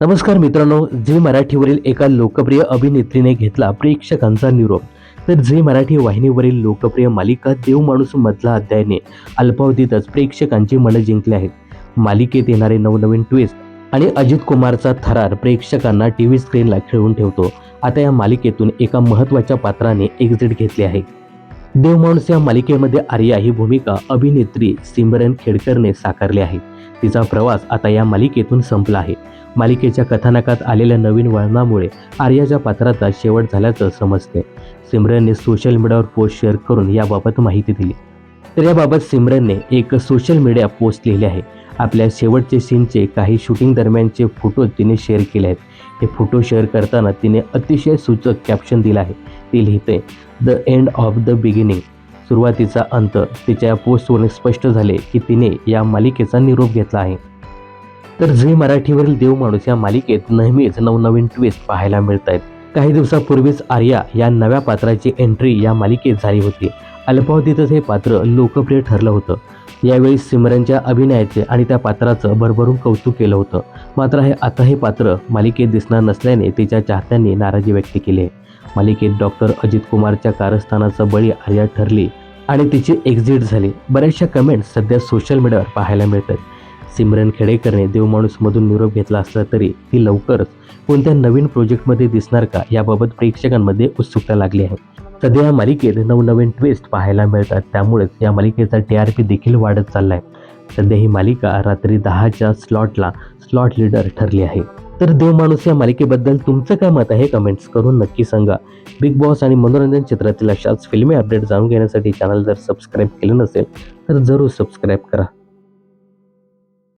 नमस्कार मित्रांनो झी मराठीवरील एका लोकप्रिय अभिनेत्रीने घेतला प्रेक्षकांचा निरोप. तर झी मराठी वाहिनीवरील लोकप्रिय मालिका देव माणूस मधला अध्यायाने अल्पावधीतच प्रेक्षकांची मनं जिंकली आहेत. मालिकेत येणारे नवनवीन ट्विस्ट आणि अजित कुमारचा थरार प्रेक्षकांना टी व्ही स्क्रीनला खेळवून ठेवतो. आता या मालिकेतून एका महत्त्वाच्या पात्राने एक्झिट घेतली आहे. देव माणूस या मालिकेमध्ये आर्या ही भूमिका अभिनेत्री सिमरन खेडकरने साकारली आहे. तिचा प्रवास आता या मालिकेतून संपला आहे. मालिकेच्या कथानकात आलेल्या नवीन वळणामुळे आर्याच्या पात्राचा शेवट झाल्याचं समजते. सिमरनने सोशल मीडियावर पोस्ट शेअर करून याबाबत माहिती दिली. तर याबाबत सिमरनने एक सोशल मीडिया पोस्ट लिहिली आहे. आपल्या शेवटचे सीनचे काही शूटिंग दरम्यानचे फोटो तिने शेअर केले आहेत. हे फोटो शेअर करताना तिने अतिशय सूचक कॅप्शन दिलं आहे. ती लिहिते the end of the beginning सुरुवातीचा अंत तिच्या या पोस्टवरून स्पष्ट झाले की तिने या मालिकेचा निरोप घेतला आहे. तर झी मराठीवरील देव माणूस या मालिकेत नेहमीच नवनवीन ट्विस्ट पाहायला मिळत आहेत काही दिवसापूर्वीच आर्या या नव्या पात्राची एंट्री या मालिकेत झाली होती. अल्पावधीतच हे पात्र लोकप्रिय ठरलं होतं. यावेळी सिमरनच्या अभिनयाचे आणि त्या पात्राचं भरभरून कौतुक केलं होतं. मात्र हे आता हे पात्र मालिकेत दिसणार नसल्याने तिच्या चाहत्यांनी नाराजी व्यक्त केली आहे. मालिकेत डॉक्टर अजित कुमारच्या कारस्थानाचा बळी आर्या ठरली आणि तिची एक्झिट झाली. बऱ्याचशा कमेंट्स सध्या सोशल मीडियावर पाहायला मिळतात. सिमरन खेडेकरने देवमाणूसमधून निरोप घेतला असला तरी ती लवकरच कोणत्या नवीन प्रोजेक्टमध्ये दिसणार का याबाबत प्रेक्षकांमध्ये उत्सुकता लागली आहे. सध्या या मालिकेत नवनवीन ट्विस्ट पाहायला मिळतात. त्यामुळेच या मालिकेचा टी आर पी देखील वाढत चालला आहे सध्या ही मालिका रात्री दहाच्या स्लॉटला स्लॉट लीडर ठरली आहे. तर देव माणूस या मालिकेबद्दल तुमचं काय मत आहे? कमेंट्स करून नक्की सांगा. बिग बॉस आणि मनोरंजन क्षेत्रातील अशाच फिल्मी अपडेट जाणून घेण्यासाठी चॅनल जर सबस्क्राईब केलं नसेल तर जरूर सबस्क्राईब करा.